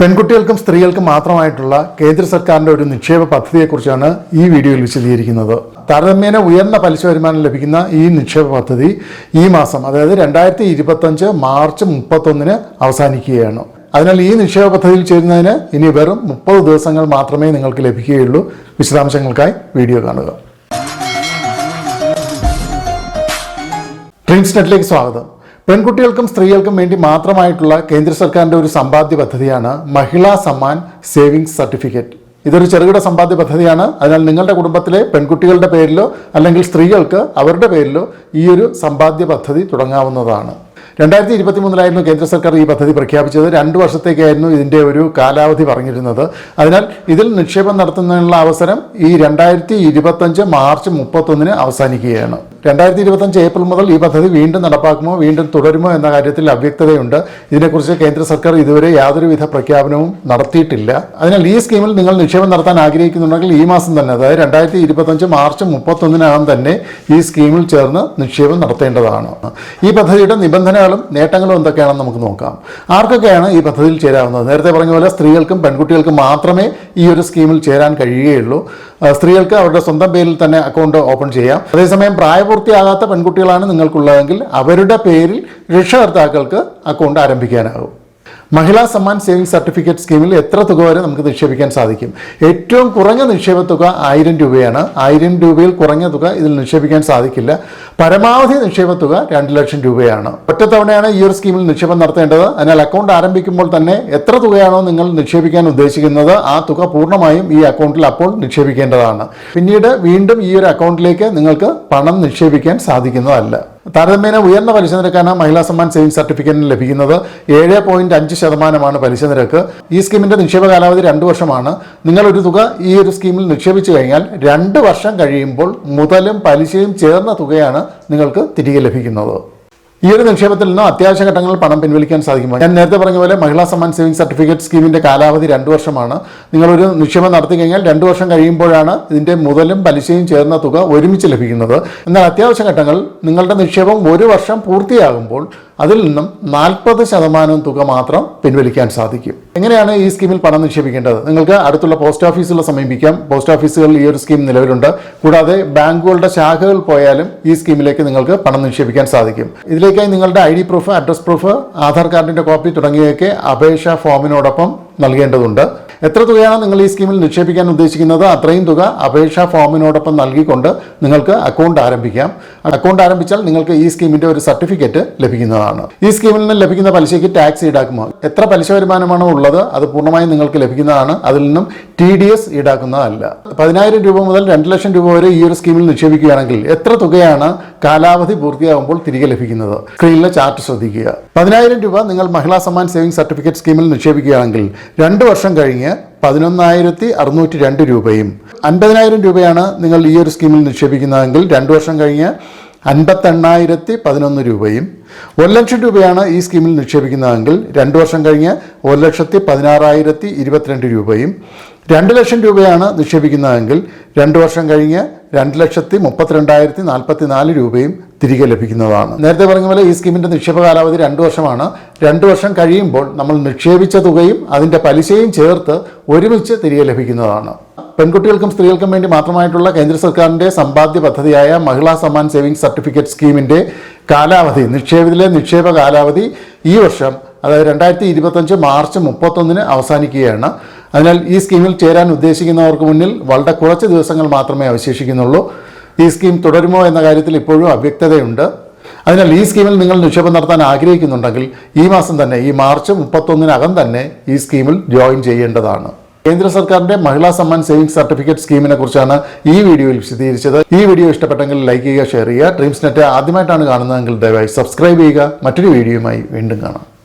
പെൺകുട്ടികൾക്കും സ്ത്രീകൾക്കും മാത്രമായിട്ടുള്ള കേന്ദ്ര സർക്കാരിന്റെ ഒരു നിക്ഷേപ പദ്ധതിയെക്കുറിച്ചാണ് ഈ വീഡിയോയിൽ വിശദീകരിക്കുന്നത്. താരതമ്യേന ഉയർന്ന പലിശ വരുമാനം ലഭിക്കുന്ന ഈ നിക്ഷേപ പദ്ധതി ഈ മാസം അതായത് രണ്ടായിരത്തി ഇരുപത്തഞ്ച് മാർച്ച് മുപ്പത്തൊന്നിന് അവസാനിക്കുകയാണ്. അതിനാൽ ഈ നിക്ഷേപ പദ്ധതിയിൽ ചേരുന്നതിന് ഇനി വെറും മുപ്പത് ദിവസങ്ങൾ മാത്രമേ നിങ്ങൾക്ക് ലഭിക്കുകയുള്ളൂ. വിശദാംശങ്ങൾക്കായി വീഡിയോ കാണുക. ഡ്രീംസ് നെറ്റിലേക്ക് സ്വാഗതം. പെൺകുട്ടികൾക്കും സ്ത്രീകൾക്കും വേണ്ടി മാത്രമായിട്ടുള്ള കേന്ദ്ര സർക്കാരിന്റെ ഒരു സമ്പാദ്യ പദ്ധതിയാണ് മഹിളാ സമ്മാൻ സേവിങ്സ് സർട്ടിഫിക്കറ്റ്. ഇതൊരു ചെറുകിട സമ്പാദ്യ പദ്ധതിയാണ്. അതിനാൽ നിങ്ങളുടെ കുടുംബത്തിലെ പെൺകുട്ടികളുടെ പേരിലോ അല്ലെങ്കിൽ സ്ത്രീകൾക്ക് അവരുടെ പേരിലോ ഈ ഒരു സമ്പാദ്യ പദ്ധതി തുടങ്ങാവുന്നതാണ്. രണ്ടായിരത്തി ഇരുപത്തി മൂന്നിലായിരുന്നു കേന്ദ്ര സർക്കാർ ഈ പദ്ധതി പ്രഖ്യാപിച്ചത്. രണ്ട് വർഷത്തേക്കായിരുന്നു ഇതിന്റെ ഒരു കാലാവധി പറഞ്ഞിരുന്നത്. അതിനാൽ ഇതിൽ നിക്ഷേപം നടത്തുന്നതിനുള്ള അവസരം ഈ രണ്ടായിരത്തി മാർച്ച് മുപ്പത്തൊന്നിന് അവസാനിക്കുകയാണ്. രണ്ടായിരത്തി ഇരുപത്തഞ്ച് ഏപ്രിൽ മുതൽ ഈ പദ്ധതി വീണ്ടും നടപ്പാക്കുമോ വീണ്ടും തുടരുമോ എന്ന കാര്യത്തിൽ അവ്യക്തതയുണ്ട്. ഇതിനെക്കുറിച്ച് കേന്ദ്ര സർക്കാർ ഇതുവരെ യാതൊരുവിധ പ്രഖ്യാപനവും നടത്തിയിട്ടില്ല. അതിനാൽ ഈ സ്കീമിൽ നിങ്ങൾ നിക്ഷേപം നടത്താൻ ആഗ്രഹിക്കുന്നുണ്ടെങ്കിൽ ഈ മാസം തന്നെ അതായത് രണ്ടായിരത്തി ഇരുപത്തഞ്ച് മാർച്ച് മുപ്പത്തൊന്നിനകം തന്നെ ഈ സ്കീമിൽ ചേർന്ന് നിക്ഷേപം നടത്തേണ്ടതാണ്. ഈ പദ്ധതിയുടെ നിബന്ധനകളും നേട്ടങ്ങളും എന്തൊക്കെയാണെന്ന് നമുക്ക് നോക്കാം. ആർക്കൊക്കെയാണ് ഈ പദ്ധതിയിൽ ചേരാവുന്നത്? നേരത്തെ പറഞ്ഞ പോലെ സ്ത്രീകൾക്കും പെൺകുട്ടികൾക്കും മാത്രമേ ഈ ഒരു സ്കീമിൽ ചേരാൻ കഴിയുകയുള്ളൂ. സ്ത്രീകൾക്ക് അവരുടെ സ്വന്തം പേരിൽ തന്നെ അക്കൗണ്ട് ഓപ്പൺ ചെയ്യാം. അതേസമയം പ്രായപൂർത്തിയാകാത്ത പെൺകുട്ടികളാണ് നിങ്ങൾക്കുള്ളതെങ്കിൽ അവരുടെ പേരിൽ രക്ഷകർത്താക്കൾക്ക് അക്കൗണ്ട് ആരംഭിക്കാനാകും. മഹിളാ സമ്മാൻ സേവിംഗ് സർട്ടിഫിക്കറ്റ് സ്കീമിൽ എത്ര തുക വരെ നമുക്ക് നിക്ഷേപിക്കാൻ സാധിക്കും? ഏറ്റവും കുറഞ്ഞ നിക്ഷേപ തുക ആയിരം രൂപയാണ്. ആയിരം രൂപയിൽ കുറഞ്ഞ തുക ഇതിൽ നിക്ഷേപിക്കാൻ സാധിക്കില്ല. പരമാവധി നിക്ഷേപ തുക രണ്ട് ലക്ഷം രൂപയാണ്. ഒറ്റത്തവണയാണ് ഈ ഒരു സ്കീമിൽ നിക്ഷേപം നടത്തേണ്ടത്. അതിനാൽ അക്കൗണ്ട് ആരംഭിക്കുമ്പോൾ തന്നെ എത്ര തുകയാണോ നിങ്ങൾ നിക്ഷേപിക്കാൻ ഉദ്ദേശിക്കുന്നത് ആ തുക പൂർണമായും ഈ അക്കൗണ്ടിൽ അപ്പോൾ നിക്ഷേപിക്കേണ്ടതാണ്. പിന്നീട് വീണ്ടും ഈ ഒരു അക്കൗണ്ടിലേക്ക് നിങ്ങൾക്ക് പണം നിക്ഷേപിക്കാൻ സാധിക്കുന്നതല്ല. താരതമ്യേന ഉയർന്ന പലിശ നിരക്കാണ് മഹിളാ സമ്മാൻ സേവിംഗ് സർട്ടിഫിക്കറ്റിന് ലഭിക്കുന്നത്. ഏഴ് പോയിന്റ് അഞ്ച് ശതമാനമാണ് പലിശ നിരക്ക്. ഈ സ്കീമിന്റെ നിക്ഷേപ കാലാവധി രണ്ട് വർഷമാണ്. നിങ്ങൾ ഒരു തുക ഈ ഒരു സ്കീമിൽ നിക്ഷേപിച്ചു കഴിഞ്ഞാൽ രണ്ട് വർഷം കഴിയുമ്പോൾ മുതലും പലിശയും ചേർന്ന തുകയാണ് നിങ്ങൾക്ക് തിരികെ ലഭിക്കുന്നത്. ഈ ഒരു നിക്ഷേപത്തിൽ നിന്ന് അത്യാവശ്യ ഘട്ടങ്ങളിൽ പണം പിൻവലിക്കാൻ സാധിക്കും ഞാൻ നേരത്തെ പറഞ്ഞ പോലെ മഹിളാ സമ്മാൻ സേവിംഗ് സർട്ടിഫിക്കറ്റ് സ്കീമിന്റെ കാലാവധി രണ്ട് വർഷമാണ്. നിങ്ങൾ ഒരു നിക്ഷേപം നടത്തി കഴിഞ്ഞാൽ രണ്ട് വർഷം കഴിയുമ്പോഴാണ് ഇതിന്റെ മുതലും പലിശയും ചേർന്ന തുക ഒരുമിച്ച് ലഭിക്കുന്നത്. എന്നാൽ അത്യാവശ്യ ഘട്ടങ്ങൾ നിങ്ങളുടെ നിക്ഷേപം ഒരു വർഷം പൂർത്തിയാകുമ്പോൾ അതിൽ നിന്നും നാൽപ്പത് ശതമാനം തുക മാത്രം പിൻവലിക്കാൻ സാധിക്കും. എങ്ങനെയാണ് ഈ സ്കീമിൽ പണം നിക്ഷേപിക്കേണ്ടത്? നിങ്ങൾക്ക് അടുത്തുള്ള പോസ്റ്റ് ഓഫീസുകളെ സമീപിക്കാം പോസ്റ്റ് ഓഫീസുകളിൽ ഈ ഒരു സ്കീം നിലവിലുണ്ട്. കൂടാതെ ബാങ്കുകളുടെ ശാഖകൾ പോയാലും ഈ സ്കീമിലേക്ക് നിങ്ങൾക്ക് പണം നിക്ഷേപിക്കാൻ സാധിക്കും. ഇതിലേക്കായി നിങ്ങളുടെ I D proof address proof Aadhaar കാർഡിന്റെ കോപ്പി തുടങ്ങിയൊക്കെ അപേക്ഷാ ഫോമിനോടൊപ്പം നൽകേണ്ടതുണ്ട്. എത്ര തുകയാണ് നിങ്ങൾ ഈ സ്കീമിൽ നിക്ഷേപിക്കാൻ ഉദ്ദേശിക്കുന്നത്? അത്രയും തുക അപേക്ഷാ ഫോമിനോടൊപ്പം നൽകിക്കൊണ്ട് നിങ്ങൾക്ക് അക്കൗണ്ട് ആരംഭിക്കാം. അക്കൗണ്ട് ആരംഭിച്ചാൽ നിങ്ങൾക്ക് ഈ സ്കീമിന്റെ ഒരു സർട്ടിഫിക്കറ്റ് ലഭിക്കുന്നതാണ്. ഈ സ്കീമിൽ നിന്ന് ലഭിക്കുന്ന പലിശയ്ക്ക് ടാക്സ് ഈടാക്കുമോ? എത്ര പലിശ വരുമാനമാണോ ഉള്ളത്? അത് പൂർണമായും നിങ്ങൾക്ക് ലഭിക്കുന്നതാണ്. അതിൽ നിന്നും ടി ഡി എസ് ഈടാക്കുന്നതല്ല. പതിനായിരം രൂപ മുതൽ രണ്ട് ലക്ഷം രൂപ വരെ ഈ ഒരു സ്കീമിൽ നിക്ഷേപിക്കുകയാണെങ്കിൽ എത്ര തുകയാണ് കാലാവധി പൂർത്തിയാകുമ്പോൾ തിരികെ ലഭിക്കുന്നത്? സ്ക്രീനിലെ ചാർട്ട് ശ്രദ്ധിക്കുക. പതിനായിരം രൂപ നിങ്ങൾ മഹിളാ സമ്മാൻ സേവിംഗ് സർട്ടിഫിക്കറ്റ് സ്കീമിൽ നിക്ഷേപിക്കുകയാണെങ്കിൽ രണ്ട് വർഷം കഴിഞ്ഞ് പതിനൊന്നായിരത്തി അറുന്നൂറ്റി രണ്ട് രൂപയും. അൻപതിനായിരം രൂപയാണ് നിങ്ങൾ ഈ ഒരു സ്കീമിൽ നിക്ഷേപിക്കുന്നതെങ്കിൽ രണ്ട് വർഷം കഴിഞ്ഞ് അൻപത്തെണ്ണായിരത്തി പതിനൊന്ന് രൂപയും. ഒരു ലക്ഷം രൂപയാണ് ഈ സ്കീമിൽ നിക്ഷേപിക്കുന്നതെങ്കിൽ രണ്ട് വർഷം കഴിഞ്ഞ് ഒരു ലക്ഷത്തി പതിനാറായിരത്തി ഇരുപത്തിരണ്ട് രൂപയും. രണ്ട് ലക്ഷം രൂപയാണ് നിക്ഷേപിക്കുന്നതെങ്കിൽ രണ്ട് വർഷം കഴിഞ്ഞ് രണ്ട് ലക്ഷത്തി മുപ്പത്തിരണ്ടായിരത്തി നാൽപ്പത്തി നാല് രൂപയും തിരികെ ലഭിക്കുന്നതാണ്. നേരത്തെ പറഞ്ഞ പോലെ ഈ സ്കീമിന്റെ നിക്ഷേപ കാലാവധി രണ്ട് വർഷമാണ്. രണ്ട് വർഷം കഴിയുമ്പോൾ നമ്മൾ നിക്ഷേപിച്ച തുകയും അതിന്റെ പലിശയും ചേർത്ത് ഒരുമിച്ച് തിരികെ ലഭിക്കുന്നതാണ്. പെൺകുട്ടികൾക്കും സ്ത്രീകൾക്കും വേണ്ടി മാത്രമായിട്ടുള്ള കേന്ദ്ര സർക്കാരിന്റെ സമ്പാദ്യ പദ്ധതിയായ മഹിളാ സമ്മാൻ സേവിംഗ് സർട്ടിഫിക്കറ്റ് സ്കീമിന്റെ കാലാവധി നിക്ഷേപത്തിലെ നിക്ഷേപ കാലാവധി ഈ വർഷം അതായത് രണ്ടായിരത്തി ഇരുപത്തഞ്ച് മാർച്ച് മുപ്പത്തൊന്നിന് അവസാനിക്കുകയാണ്. അതിനാൽ ഈ സ്കീമിൽ ചേരാൻ ഉദ്ദേശിക്കുന്നവർക്ക് മുന്നിൽ വളരെ കുറച്ച് ദിവസങ്ങൾ മാത്രമേ അവശേഷിക്കുന്നുള്ളൂ. ഈ സ്കീം തുടരുമോ എന്ന കാര്യത്തിൽ ഇപ്പോഴും അവ്യക്തതയുണ്ട്. അതിനാൽ ഈ സ്കീമിൽ നിങ്ങൾ നിക്ഷേപം നടത്താൻ ആഗ്രഹിക്കുന്നുണ്ടെങ്കിൽ ഈ മാസം തന്നെ ഈ മാർച്ച് മുപ്പത്തൊന്നിനകം തന്നെ ഈ സ്കീമിൽ ജോയിൻ ചെയ്യേണ്ടതാണ്. കേന്ദ്ര സർക്കാരിന്റെ മഹിളാ സമ്മാൻ സേവിംഗ് സർട്ടിഫിക്കറ്റ് സ്കീമിനെ കുറിച്ചാണ് ഈ വീഡിയോയിൽ വിശദീകരിച്ചത്. ഈ വീഡിയോ ഇഷ്ടപ്പെട്ടെങ്കിൽ ലൈക്ക് ചെയ്യുക ഷെയർ ചെയ്യുക. ഡ്രീംസ് നെറ്റ് ആദ്യമായിട്ടാണ് കാണുന്നതെങ്കിൽ ദയവായി സബ്സ്ക്രൈബ് ചെയ്യുക. മറ്റൊരു വീഡിയോയുമായി വീണ്ടും കാണാം.